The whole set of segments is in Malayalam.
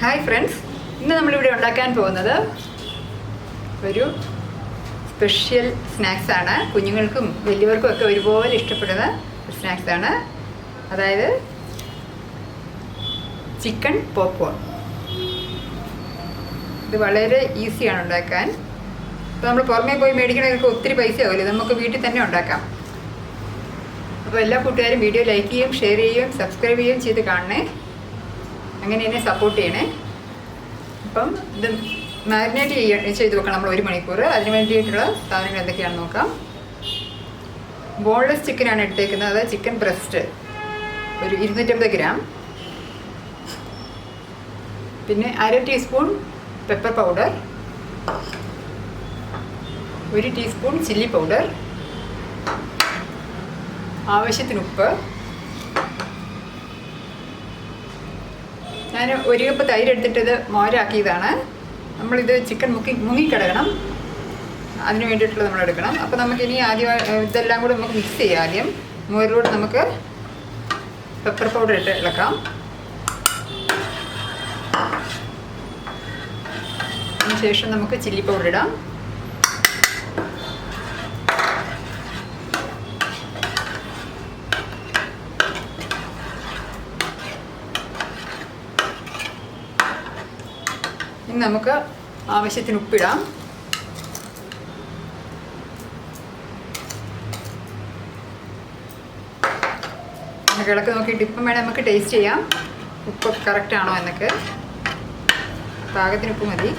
ഹായ് ഫ്രണ്ട്സ് ഇന്ന് നമ്മളിവിടെ ഉണ്ടാക്കാൻ പോകുന്നത് ഒരു സ്പെഷ്യൽ സ്നാക്സ് ആണ്. കുഞ്ഞുങ്ങൾക്കും വലിയവർക്കും ഒക്കെ ഒരുപോലെ ഇഷ്ടപ്പെടുന്ന സ്നാക്സ് ആണ്. അതായത് ചിക്കൻ പോപ്കോൺ ഇത് വളരെ ഈസിയാണ് ഉണ്ടാക്കാൻ. ഇപ്പോൾ നമ്മൾ പുറമേ പോയി മേടിക്കണമെങ്കിൽ ഒത്തിരി പൈസ ആവില്ല നമുക്ക് വീട്ടിൽ തന്നെ ഉണ്ടാക്കാം. അപ്പോൾ എല്ലാ കൂട്ടുകാരും വീഡിയോ ലൈക്ക് ചെയ്യും ഷെയർ ചെയ്യുകയും സബ്സ്ക്രൈബ് ചെയ്യുകയും ചെയ്ത് കാണണേ. അങ്ങനെ എന്നെ സപ്പോർട്ട് ചെയ്യണേ. അപ്പം ഇത് മാരിനേറ്റ് ചെയ്യ ചെയ്ത് വെക്കണം നമ്മൾ ഒരു മണിക്കൂർ അതിന് വേണ്ടിയിട്ടുള്ള സാധനങ്ങൾ എന്തൊക്കെയാണെന്ന് നോക്കാം. ബോൺലെസ് ചിക്കനാണ് എടുത്തേക്കുന്നത്. അതായത് ചിക്കൻ ബ്രസ്റ്റ് ഒരു ഇരുന്നൂറ്റമ്പത് ഗ്രാം പിന്നെ അര ടീസ്പൂൺ പെപ്പർ പൗഡർ ഒരു ടീസ്പൂൺ ചില്ലി പൗഡർ ആവശ്യത്തിന് ഉപ്പ്. ഞാൻ ഒരു കപ്പ് തൈര് എടുത്തിട്ട് ഇത് മോരാക്കിയതാണ്. നമ്മളിത് ചിക്കൻ മുക്കി മുങ്ങി മുങ്ങിക്കിടക്കണം. അതിന് വേണ്ടിയിട്ടുള്ളത് നമ്മൾ എടുക്കണം. അപ്പോൾ നമുക്കിനി ആദ്യം ഇതെല്ലാം കൂടെ നമുക്ക് മിക്സ് ചെയ്യാം ആദ്യം. മോരിലൂടെ നമുക്ക് പെപ്പർ പൗഡർ ഇട്ട് ഇളക്കാം. അതിന് ശേഷം നമുക്ക് ചില്ലി പൗഡർ ഇടാം. നമുക്ക് ആവശ്യത്തിന് ഉപ്പിടാം. നമുക്ക് നോക്കി ഇപ്പം വേണേൽ നമുക്ക് ടേസ്റ്റ് ചെയ്യാം. ഉപ്പ് കറക്റ്റ് ആണോ എന്നൊക്കെ. പാകത്തിന് ഉപ്പ് മതി.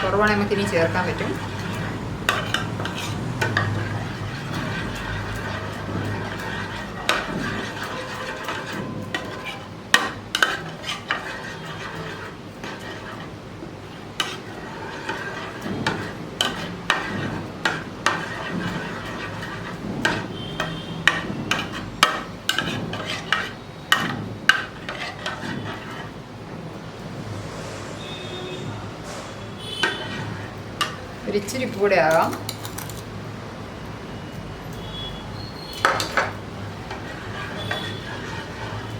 കുറവാണെങ്കിൽ നമുക്ക് ഇനി ചേർക്കാൻ പറ്റും. ഒരു ഇച്ചിരി കൂടെ ആകാം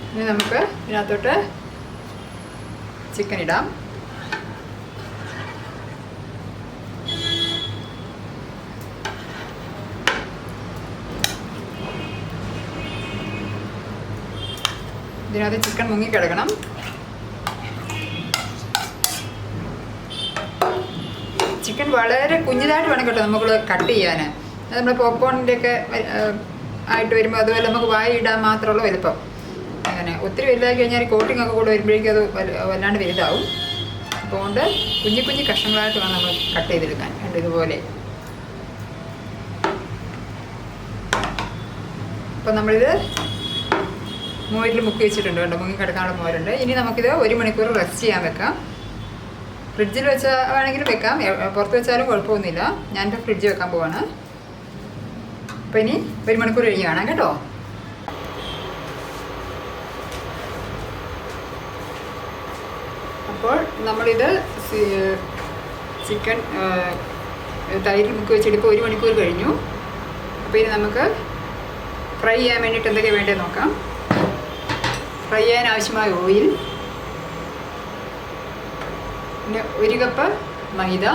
ഇനി നമുക്ക് ഇതിനകത്തോട്ട് ചിക്കൻ ഇടാം. ഇതിനകത്ത് ചിക്കൻ മുങ്ങിക്കിടക്കണം ചിക്കൻ വളരെ കുഞ്ഞിതായിട്ട് വേണം കേട്ടോ നമ്മൾ കട്ട് ചെയ്യാൻ അത് നമ്മൾ പോപ്കോണിന്റെ ഒക്കെ ആയിട്ട് വരുമ്പോൾ അതുപോലെ നമുക്ക് വായി ഇടാൻ മാത്രമുള്ള വലുപ്പം. അങ്ങനെ ഒത്തിരി വലുതായി കഴിഞ്ഞാൽ കോട്ടിംഗ് ഒക്കെ കൂടെ വരുമ്പോഴേക്കും അത് വല- വല്ലാണ്ട് വലുതാവും. അതുകൊണ്ട് കൊണ്ട് കുഞ്ഞു കുഞ്ഞു കഷ്ണങ്ങളായിട്ട് വേണം നമ്മൾ കട്ട് ചെയ്തെടുക്കാൻ. കണ്ട് ഇതുപോലെ. അപ്പം നമ്മളിത് മോരിൽ മുക്കി വെച്ചിട്ടുണ്ട് കണ്ടോ മുങ്ങി കിടക്കാനുള്ള മോരുണ്ട് ഇനി നമുക്കിത് ഒരു മണിക്കൂർ റെസ്റ്റ് ചെയ്യാൻ വെക്കാം. ഫ്രിഡ്ജിൽ വെച്ച വേണമെങ്കിലും വെക്കാം. പുറത്ത് വെച്ചാലും കുഴപ്പമൊന്നുമില്ല. ഞാനിപ്പോൾ ഫ്രിഡ്ജ് വെക്കാൻ പോവാണ്. അപ്പോൾ ഇനി ഒരു മണിക്കൂർ കഴിഞ്ഞ് കാണാം കേട്ടോ. അപ്പോൾ നമ്മളിത് ചിക്കൻ തൈര് മുക്കി വെച്ചിട്ട് ഇപ്പോൾ ഒരു മണിക്കൂർ കഴിഞ്ഞു. അപ്പോൾ ഇനി നമുക്ക് ഫ്രൈ ചെയ്യാൻ വേണ്ടിയിട്ട് എന്തൊക്കെയാണ് വേണ്ടത് നോക്കാം. ഫ്രൈ ചെയ്യാൻ ആവശ്യമായ ഓയിൽ. പിന്നെ ഒരു കപ്പ് മൈദ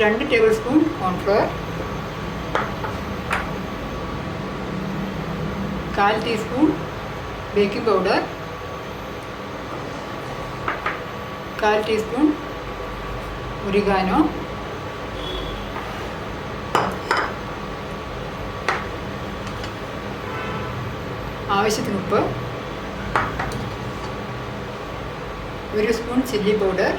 രണ്ട് ടേബിൾ സ്പൂൺ കോൺഫ്ലവർ കാൽ ടീസ്പൂൺ ബേക്കിംഗ് പൗഡർ കാൽ ടീസ്പൂൺ ഒരിഗാനോ ആവശ്യത്തിന് ഉപ്പ് ഒരു സ്പൂൺ ചില്ലി പൗഡർ.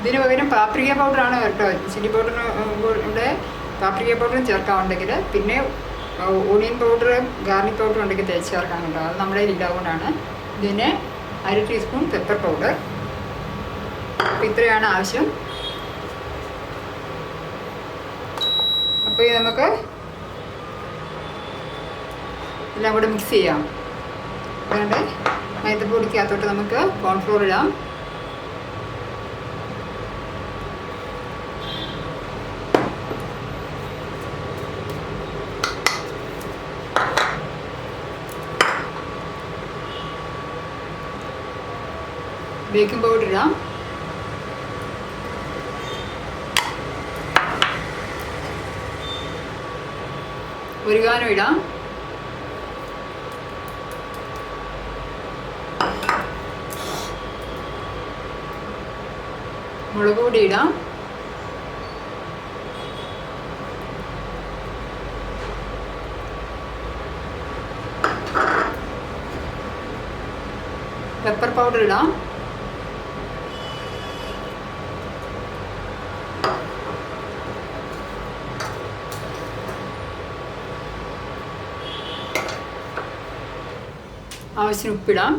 ഇതിന് പകരം പാപ്രിക പൗഡറാണ് കേട്ടോ. ചില്ലി കൂടെ പാപ്രിക പൗഡറും ചേർക്കാറുണ്ടെങ്കിൽ പിന്നെ ഓണിയൻ പൗഡർ ഗാർലിക് പൗഡർ ഉണ്ടെങ്കിൽ തേച്ച് ചേർക്കാനുണ്ടോ അത് നമ്മുടെ ഇല്ലാതുകൊണ്ടാണ് ഇതിന് അര ടീസ്പൂൺ പെപ്പർ പൗഡർ. അപ്പം ഇത്രയാണ് ആവശ്യം. അപ്പോൾ ഇത് നമുക്ക് എല്ലാം കൂടെ മിക്സ് ചെയ്യാം. വേണ്ട? മൈദപ്പൊടിക്കകത്തോട്ട് നമുക്ക് കോൺഫ്ലോർ ഇടാം. ബേക്കിംഗ് പൗഡർ ഇടാം. ഒരു ഗാനം ഇടാം. മുളക് പൊടി ഇടാം പെപ്പർ പൗഡർ ഇടാം. ആവശ്യത്തിന് ഉപ്പിടാം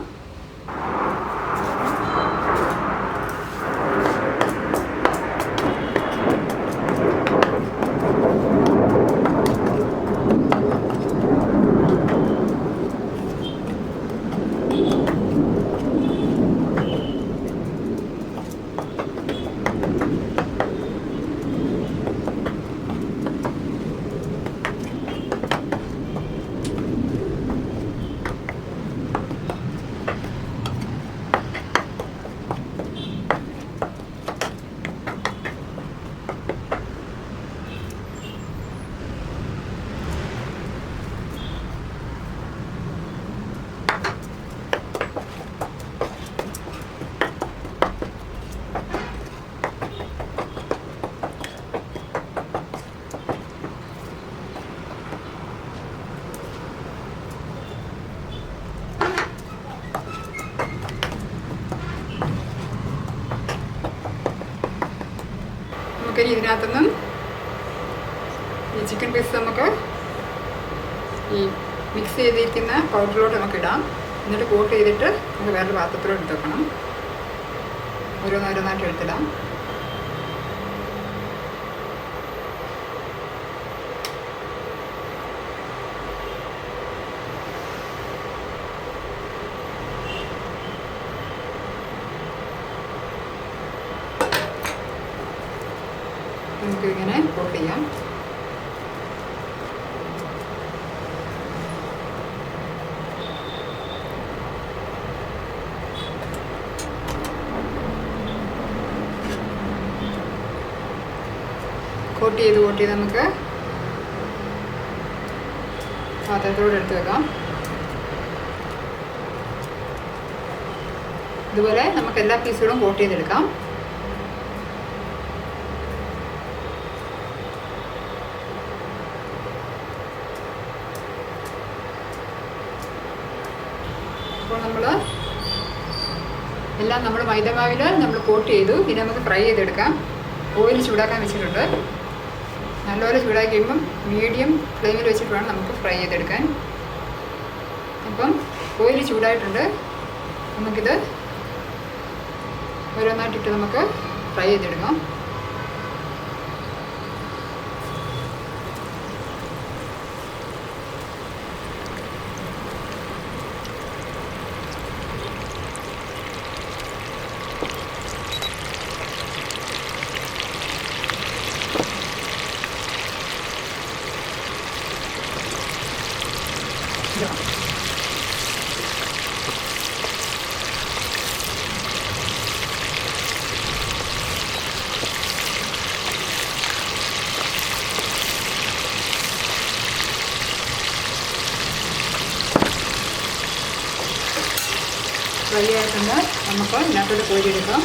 നമുക്കിനി ഇതിനകത്തുനിന്നും ഈ ചിക്കൻ പീസ് നമുക്ക് ഈ മിക്സ് ചെയ്തിരിക്കുന്ന പൗഡറിലോട്ട് നമുക്ക് ഇടാം. എന്നിട്ട് കോട്ട് ചെയ്തിട്ട് നമുക്ക് വേറൊരു പാത്രത്തിലോട്ട് എടുത്ത് വെക്കണം ഓരോന്നോരോന്നായിട്ട് എടുത്തിടാം. നമുക്ക് ഇങ്ങനെ കോട്ട് ചെയ്യാം കോട്ട് ചെയ്ത് കോട്ട് ചെയ്ത് നമുക്ക് പാത്രത്തോടെ എടുത്ത് വെക്കാം ഇതുപോലെ നമുക്ക് എല്ലാ പീസുകളും കോട്ട് ചെയ്തെടുക്കാം അപ്പോൾ നമ്മൾ എല്ലാം നമ്മൾ മൈദമാവിൽ നമ്മൾ കോട്ട് ചെയ്തു. ഇനി നമുക്ക് ഫ്രൈ ചെയ്തെടുക്കാം. ഓയിൽ ചൂടാക്കാൻ വെച്ചിട്ടുണ്ട്. നല്ലപോലെ ചൂടാക്കി കഴിയുമ്പം മീഡിയം ഫ്ലെയിമിൽ വെച്ചിട്ട് വേണം നമുക്ക് ഫ്രൈ ചെയ്തെടുക്കാൻ. അപ്പം ഓയിൽ ചൂടായിട്ടുണ്ട്. നമുക്കിത് ഓരോന്നായിട്ടിട്ട് നമുക്ക് ഫ്രൈ ചെയ്തെടുക്കാം. ഫ്രൈ ആയിട്ടുണ്ട്. നമുക്ക് ഇതിനകത്തോട്ട് കോരിയെടുക്കാം.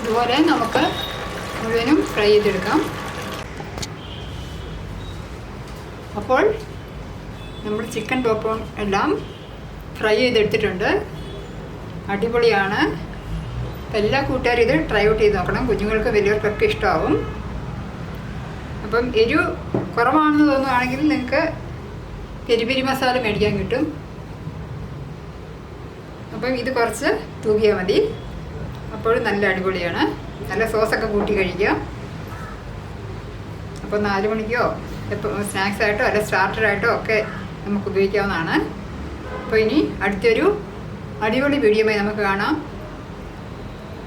ഇതുപോലെ നമുക്ക് മുഴുവനും ഫ്രൈ ചെയ്തെടുക്കാം. അപ്പോൾ നമ്മൾ ചിക്കൻ പോപ്പോൺ എല്ലാം ഫ്രൈ ചെയ്തെടുത്തിട്ടുണ്ട്. അടിപൊളിയാണ്. അപ്പം എല്ലാ കൂട്ടുകാരും ഇത് ട്രൈ ഔട്ട് ചെയ്ത് നോക്കണം. കുഞ്ഞുങ്ങൾക്ക് വലിയവർക്കൊക്കെ ഇഷ്ടമാവും. അപ്പം എരിവ് കുറവാണെന്ന് തോന്നുകയാണെങ്കിൽ നിങ്ങൾക്ക് പെരിപെരി മസാല മേടിക്കാൻ കിട്ടും. അപ്പം ഇത് കുറച്ച് തൂകിയാൽ മതി. അപ്പോഴും നല്ല അടിപൊളിയാണ്. നല്ല സോസൊക്കെ കൂട്ടി കഴിക്കാം. അപ്പോൾ നാല് മണിക്കോ എപ്പോൾ സ്നാക്സ് ആയിട്ടോ അല്ല സ്റ്റാർട്ടറായിട്ടോ ഒക്കെ നമുക്ക് ഉപയോഗിക്കാവുന്നതാണ്. അപ്പോൾ ഇനി അടുത്തൊരു അടിപൊളി വീഡിയോ നമുക്ക് കാണാം.